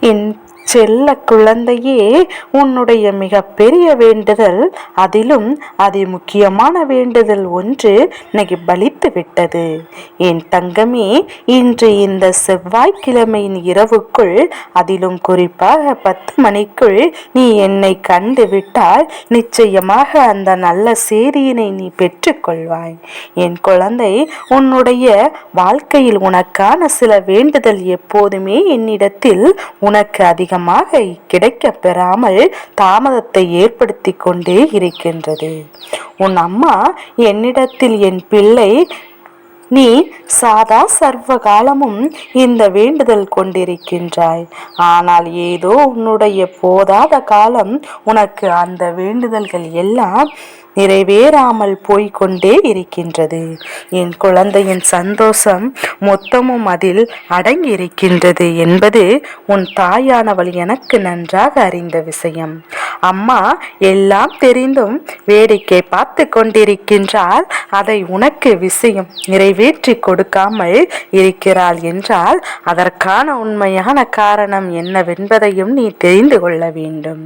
என் செல்ல குழந்தையே உன்னுடைய மிகப்பெரிய வேண்டுதல் அதிலும் அதி முக்கியமான வேண்டுதல் ஒன்று இன்னைக்கு பலித்து விட்டது. என் தங்கமே இன்று இந்த செவ்வாய்க்கிழமையின் இரவுக்குள் அதிலும் குறிப்பாக பத்து மணிக்குள் நீ என்னை கண்டு விட்டால் நிச்சயமாக அந்த நல்ல செய்தியினை நீ பெற்றுக்கொள்வாய் என் குழந்தை உன்னுடைய வாழ்க்கையில் உனக்கான சில வேண்டுதல் எப்போதுமே என்னிடத்தில் உனக்கு அதிகம் அதிகமாக கிடைக்க பெறாமல் தாமதத்தை ஏற்படுத்தி கொண்டே இருக்கின்றது. உன் அம்மா என்னிடத்தில் என் பிள்ளை நீ சாதா சர்வ காலமும் இந்த வேண்டுதல் கொண்டிருக்கின்றாய். ஆனால் ஏதோ உன்னுடைய போதாத காலம் உனக்கு அந்த வேண்டுதல்கள் எல்லாம் நிறைவேறாமல் போய்கொண்டே இருக்கின்றது. என் குழந்தையின் சந்தோஷம் மொத்தமும் அதில் அடங்கி இருக்கின்றது என்பது உன் தாயானவள் எனக்கு நன்றாக அறிந்த விஷயம். அம்மா எல்லாம் தெரிந்தும் வேடிக்கை பார்த்து கொண்டிருக்கின்றால் அதை உனக்கு விஷயம் நிறைவேற்றி கொடுக்காமல் இருக்கிறாள் என்றால் அதற்கான உண்மையான காரணம் என்னவென்பதையும் நீ தெரிந்து கொள்ள வேண்டும்.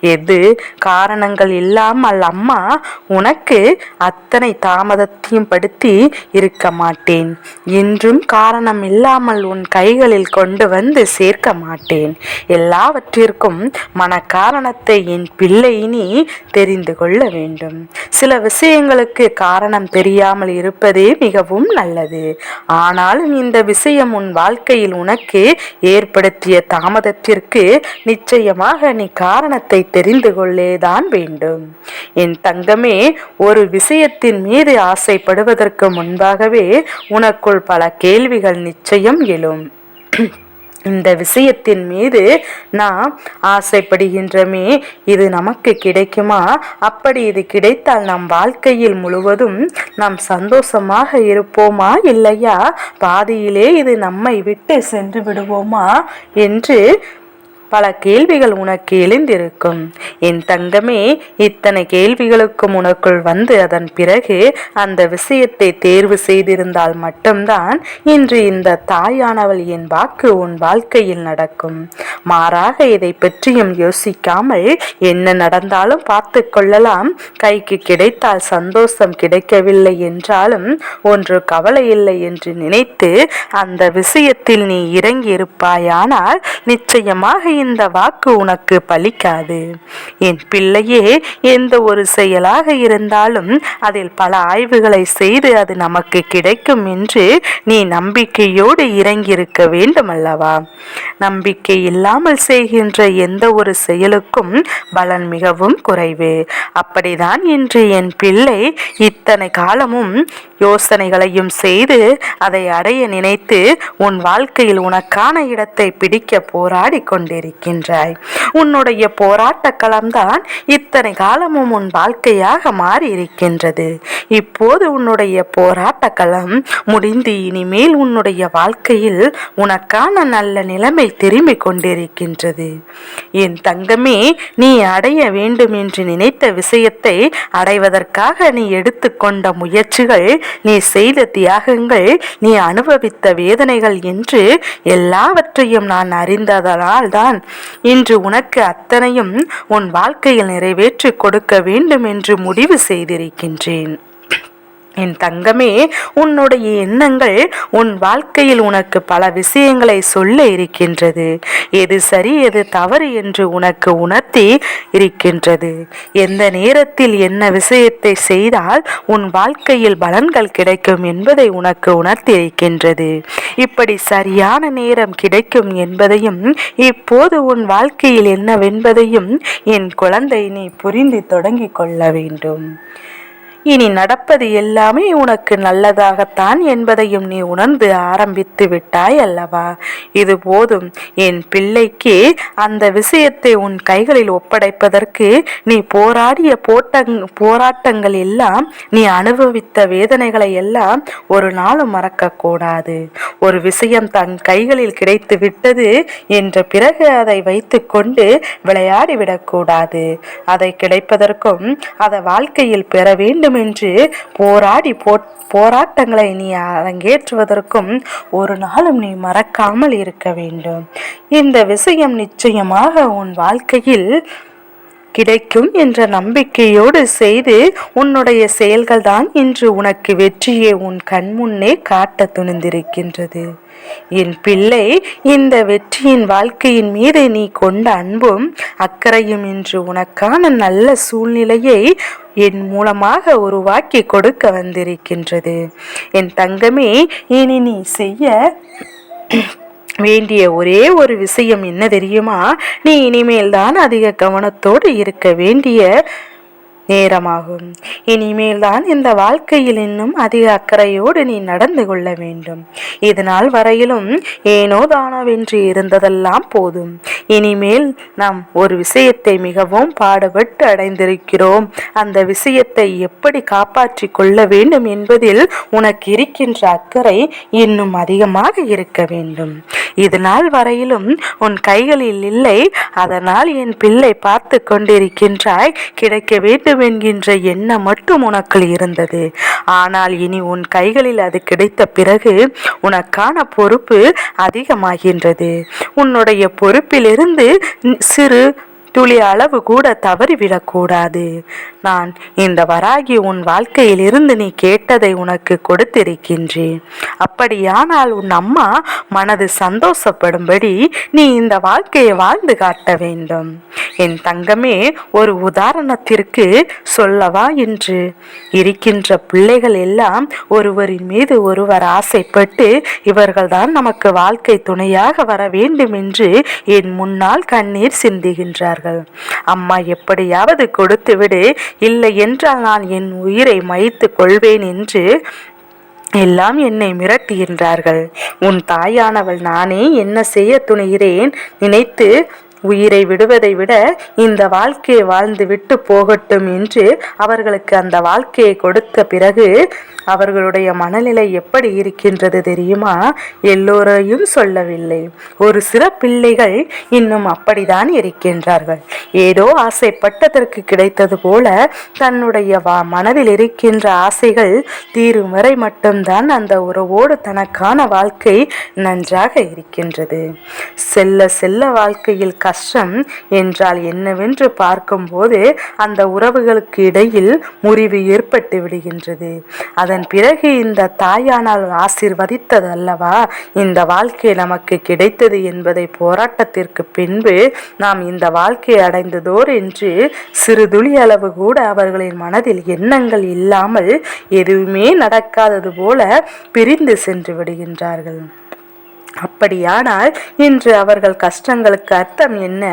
எது காரணங்கள் இல்லாமல் அம்மா உனக்கு அத்தனை தாமதத்தையும் படுத்தி இருக்க மாட்டேன். என்றும் காரணம் இல்லாமல் உன் கைகளில் கொண்டு வந்து சேர்க்க மாட்டேன். எல்லாவற்றிற்கும் மன காரணத்தை என் பிள்ளை இனி தெரிந்து கொள்ள வேண்டும். சில விஷயங்களுக்கு காரணம் தெரியாமல் இருப்பதே மிகவும் நல்லது. ஆனாலும் இந்த விஷயம் உன் வாழ்க்கையில் உனக்கு ஏற்படுத்திய தாமதத்திற்கு நிச்சயமாக நீ காரணத்தை தெரிந்து கொள்ளேதான் வேண்டும். என் தங்கமே ஒரு விஷயத்தின் மீது ஆசைப்படுவதற்கு முன்பாகவே உனக்குள் பல கேள்விகள் நிச்சயம் எழும். இந்த விஷயத்தின் மீது நாம் ஆசைப்படுகின்றமே இது நமக்கு கிடைக்குமா? அப்படி இது கிடைத்தால் நம் வாழ்க்கையில் முழுவதும் நாம் சந்தோஷமாக இருப்போமா இல்லையா? பாதியிலே இது நம்மை விட்டு சென்று விடுவோமா? என்று பல கேள்விகள் உனக்கு எழுந்திருக்கும். என் தங்கமே இத்தனை கேள்விகளுக்கும் உனக்குள் வந்து அதன் பிறகு அந்த விஷயத்தை தேர்வு செய்திருந்தால் மட்டும்தான் இன்று இந்த தாயானவள் என் வாக்கு உன் வாழ்க்கையில் நடக்கும். மாறாக இதை பற்றியும் யோசிக்காமல் என்ன நடந்தாலும் பார்த்து கொள்ளலாம். கைக்கு கிடைத்தால் சந்தோஷம் கிடைக்கவில்லை என்றாலும் ஒன்று கவலை இல்லை என்று நினைத்து அந்த விஷயத்தில் நீ இறங்கி இருப்பாயானால் நிச்சயமாக இந்த வாக்கு உனக்கு பலிக்காது. என் பிள்ளையே எந்த ஒரு செயலாக இருந்தாலும் அதில் பல ஆய்வுகளை செய்து அது நமக்கு கிடைக்கும் என்று நீ நம்பிக்கையோடு இறங்கியிருக்க வேண்டும் அல்லவா நம்பிக்கை இல்லாமல் செய்கின்ற எந்த ஒரு செயலுக்கும் பலன் மிகவும் குறைவு. அப்படிதான் இன்று என் பிள்ளை இத்தனை காலமும் யோசனைகளையும் செய்து அதை அடைய நினைத்து உன் வாழ்க்கையில் உனக்கான இடத்தை பிடிக்க போராடி கொண்டிருக்க இருக்கின்றாய் உன்னுடைய போராட்ட களம்தான் இத்தனை காலமும் உன் வாழ்க்கையாக மாறி இருக்கின்றது இப்போது உன்னுடைய போராட்ட களம் முடிந்து இனிமேல் உன்னுடைய வாழ்க்கையில் உனக்கான நல்ல நிலைமை திரும்பிக் கொண்டிருக்கின்றது. என் தங்கமே நீ அடைய வேண்டும் என்று நினைத்த விஷயத்தை அடைவதற்காக நீ எடுத்துக்கொண்ட முயற்சிகள் நீ செய்த தியாகங்கள் நீ அனுபவித்த வேதனைகள் என்று எல்லாவற்றையும் நான் அறிந்ததனால் தான் இன்று உனக்கு அத்தனையும் உன் வாழ்க்கையில் நிறைவேற்றி கொடுக்க வேண்டும் என்று முடிவு செய்திருக்கின்றேன். என் தங்கமே உன்னுடைய எண்ணங்கள் உன் வாழ்க்கையில் உனக்கு பல விஷயங்களை சொல்ல இருக்கின்றது. எது சரி எது தவறு என்று உனக்கு உணர்த்தி இருக்கின்றது. எந்த நேரத்தில் என்ன விஷயத்தை செய்தால் உன் வாழ்க்கையில் பலன்கள் கிடைக்கும் என்பதை உனக்கு உணர்த்தி இருக்கின்றது. இப்படி சரியான நேரம் கிடைக்கும் என்பதையும் இப்போது உன் வாழ்க்கையில் என்னவென்பதையும் என் குழந்தை நீ புரிந்து தொடங்கிக் கொள்ள வேண்டும். இனி நடப்பது எல்லாமே உனக்கு நல்லதாகத்தான் என்பதையும் நீ உணர்ந்து ஆரம்பித்து விட்டாய் அல்லவா? இது போதும். என் பிள்ளைக்கு அந்த விஷயத்தை உன் கைகளில் ஒப்படைப்பதற்கு நீ போராடிய போட்டங் போராட்டங்கள் எல்லாம் நீ அனுபவித்த வேதனைகளை எல்லாம் ஒரு நாளும் மறக்கக்கூடாது. ஒரு விஷயம் தன் கைகளில் கிடைத்து விட்டது என்ற பிறகு அதை வைத்துக்கொண்டு விளையாடிவிடக்கூடாது. விளையாடி விடக்கூடாது அதை கிடைப்பதற்கும் அதை வாழ்க்கையில் பெற வேண்டும் என்று போராடி போ போராட்டங்களை நீ அரங்கேற்றுவதற்கும் ஒரு நாளும் நீ மறக்காமல் இருக்க வேண்டும். இந்த விஷயம் நிச்சயமாக உன் வாழ்க்கையில் கிடைக்கும் என்ற நம்பிக்கையோடு செய்து உன்னுடைய செயல்கள்தான் இன்று உனக்கு வெற்றியை உன் கண்முன்னே காட்ட துணிந்திருக்கின்றது. என் பிள்ளை இந்த வெற்றியின் வாழ்க்கையின் மீது நீ கொண்ட அன்பும் அக்கறையும் இன்று உனக்கான நல்ல சூழ்நிலையை என் மூலமாக உருவாக்கி கொடுக்க வந்திருக்கின்றது. என் தங்கமே இனி நீ செய்ய வேண்டிய ஒரே ஒரு விஷயம் என்ன தெரியுமா? நீ இனிமேல் தான் அதிக கவனத்தோடு இருக்க வேண்டிய நேரமாகும். இனிமேல் தான் இந்த வாழ்க்கையில் இன்னும் அதிக அக்கறையோடு நீ நடந்து கொள்ள வேண்டும். இதனால் வரையிலும் ஏனோ தானோவென்று இருந்ததெல்லாம் போதும். இனிமேல் நாம் ஒரு விஷயத்தை மிகவும் பாடுபட்டு அடைந்திருக்கிறோம். அந்த விஷயத்தை எப்படி காப்பாற்றி கொள்ள வேண்டும் என்பதில் உனக்கு இருக்கின்ற அக்கறை இன்னும் அதிகமாக இருக்க வேண்டும். இதனால் வரையிலும் உன் கைகளில் இல்லை. அதனால் என் பிள்ளை பார்த்து கொண்டிருக்கின்றாய். கிடைக்க வேண்டும் வேண்டும் என்கின்ற எண்ணம் மட்டும் உனக்குள் இருந்தது. ஆனால் இனி உன் கைகளில் அது கிடைத்த பிறகு உனக்கான பொறுப்பு அதிகமாகின்றது. உன்னுடைய பொறுப்பிலிருந்து சிறு துளி அளவு கூட தவறிவிடக்கூடாது நான் இந்த வராகி உன் வாழ்க்கையில் இருந்து நீ கேட்டதை உனக்கு கொடுத்திருக்கின்றேன். அப்படியானால் உன் அம்மா மனது சந்தோஷப்படும்படி நீ இந்த வாழ்க்கையை வாழ்ந்து காட்ட வேண்டும். என் தங்கமே ஒரு உதாரணத்திற்கு சொல்லவா என்று. இருக்கின்ற பிள்ளைகள் எல்லாம் ஒருவரின் மீது ஒருவர் ஆசைப்பட்டு இவர்கள்தான் நமக்கு வாழ்க்கை துணையாக வர வேண்டும் என்று என் முன்னால் கண்ணீர் சிந்துகின்றார்கள். கொண்டார்கள் அம்மா எப்படியாவது கொடுத்து விடு. இல்லை என்றால் நான் என் உயிரை மயித்துக் கொள்வேன் என்று எல்லாம் என்னை மிரட்டுகின்றார்கள். உன் தாயானவள் நானே என்ன செய்ய துணிகிறேன்? நினைத்து உயிரை விடுவதை விட இந்த வாழ்க்கையை வாழ்ந்து விட்டு போகட்டும் என்று அவர்களுக்கு அந்த வாழ்க்கையை கொடுத்த பிறகு அவர்களுடைய மனநிலை எப்படி இருக்கின்றது தெரியுமா? எல்லோரையும் சொல்லவில்லை. ஒரு சில பிள்ளைகள் இன்னும் அப்படித்தான் இருக்கின்றார்கள். ஏதோ ஆசைப்பட்டதற்கு கிடைத்தது போல தன்னுடைய மனதில் இருக்கின்ற ஆசைகள் தீரும் வரை மட்டும்தான் அந்த உறவோடு தனக்கான வாழ்க்கை நன்றாக இருக்கின்றது. செல்ல செல்ல வாழ்க்கையில் கஷ்டம் என்றால் என்னவென்று பார்க்கும்போது அந்த உறவுகளுக்கு இடையில் முறிவு ஏற்பட்டு விடுகின்றது. அதன் பிறகு இந்த தாயானால் ஆசிர்வதித்தது அல்லவா? இந்த வாழ்க்கை நமக்கு கிடைத்தது என்பதை போராட்டத்திற்கு பின்பு நாம் இந்த வாழ்க்கை அடைந்ததோர் என்று சிறு துளி அளவு கூட அவர்களின் மனதில் எண்ணங்கள் இல்லாமல் எதுவுமே நடக்காதது போல பிரிந்து சென்று விடுகின்றார்கள். அப்படியானால் இன்று அவர்கள் கஷ்டங்களுக்கு அர்த்தம் என்ன?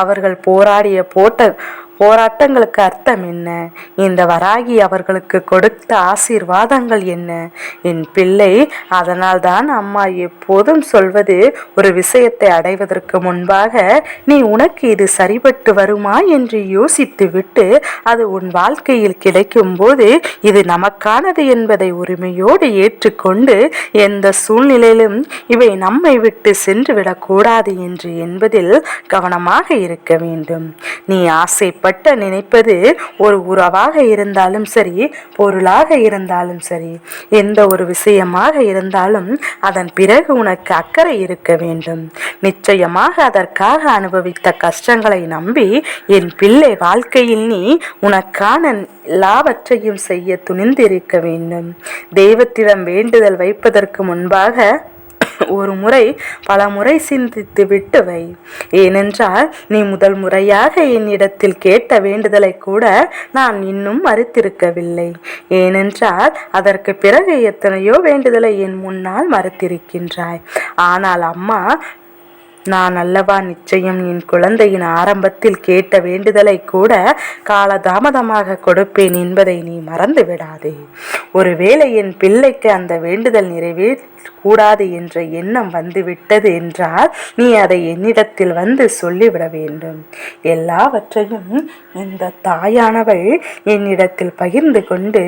அவர்கள் போராடிய போட்ட போராட்டங்களுக்கு அர்த்தம் என்ன? இந்த வராகி அவர்களுக்கு கொடுத்த ஆசீர்வாதங்கள் என்ன? என் பிள்ளை அதனால் தான் அம்மா எப்போதும் சொல்வது ஒரு விஷயத்தை அடைவதற்கு முன்பாக நீ உனக்கு இது சரிபட்டு வருமா என்று யோசித்து விட்டு அது உன் வாழ்க்கையில் கிடைக்கும்போது இது நமக்கானது என்பதை உரிமையோடு ஏற்றுக்கொண்டு எந்த சூழ்நிலையிலும் இவை நம்மை விட்டு சென்றுவிடக்கூடாது என்று என்பதில் கவனமாக இருக்க வேண்டும். நீ ஆசை பட்ட நினைப்பது ஒரு உறவாக இருந்தாலும் சரி பொருளாக இருந்தாலும் சரி எந்த ஒரு விஷயமாக இருந்தாலும் அதன் பிறகு உனக்கு அக்கறை இருக்க வேண்டும். நிச்சயமாக அதற்காக அனுபவித்த கஷ்டங்களை நம்பி என் பிள்ளை வாழ்க்கையில் நீ உனக்கான எல்லாவற்றையும் செய்ய துணிந்திருக்க வேண்டும். தெய்வத்திடம் வேண்டுதல் வைப்பதற்கு முன்பாக ஒரு முறை பல முறை சிந்தித்து விட்டு வை. ஏனென்றால் நீ முதல் முறையாக என்னிடத்தில் கேட்ட வேண்டுதலை கூட நான் இன்னும் மறுத்திருக்கவில்லை. ஏனென்றால் அதற்கு பிறகு எத்தனையோ வேண்டுதலை என் முன்னால் மறுத்திருக்கின்றாய். ஆனால் அம்மா நான் அல்லவா நிச்சயம் என் குழந்தையின் ஆரம்பத்தில் கேட்ட வேண்டுதலை கூட காலதாமதமாக கொடுப்பேன் என்பதை நீ மறந்து விடாதே ஒருவேளை என் பிள்ளைக்கு அந்த வேண்டுதல் நிறைவே கூடாது என்ற எண்ணம் வந்துவிட்டது என்றால் நீ அதை என்னிடத்தில் வந்து சொல்லிவிட வேண்டும். எல்லாவற்றையும் இந்த தாயானவள் என்னிடத்தில் பகிர்ந்து கொண்டு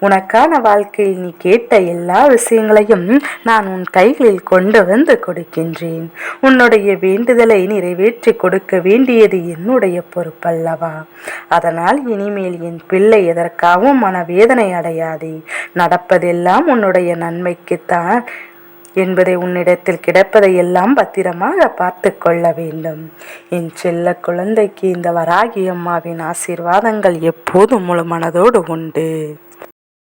உனக்கான வாழ்க்கையில் நீ கேட்ட எல்லா விஷயங்களையும் நான் உன் கைகளில் கொண்டு வந்து கொடுக்கின்றேன். உன்னுடைய வேண்டுதலை நிறைவேற்றி கொடுக்க வேண்டியது என்னுடைய பொறுப்பல்லவா? அதனால் இனிமேல் என் பிள்ளை எதற்காகவும் மனவேதனை அடையாதே. நடப்பதெல்லாம் உன்னுடைய நன்மைக்குத்தான். என்பதை உன்னிடத்தில் கிடப்பதை எல்லாம் பத்திரமாக பார்த்து கொள்ள வேண்டும். என் செல்ல குழந்தைக்கு இந்த வராகி அம்மாவின் ஆசீர்வாதங்கள் எப்போதும் முழு மனதோடு உண்டு.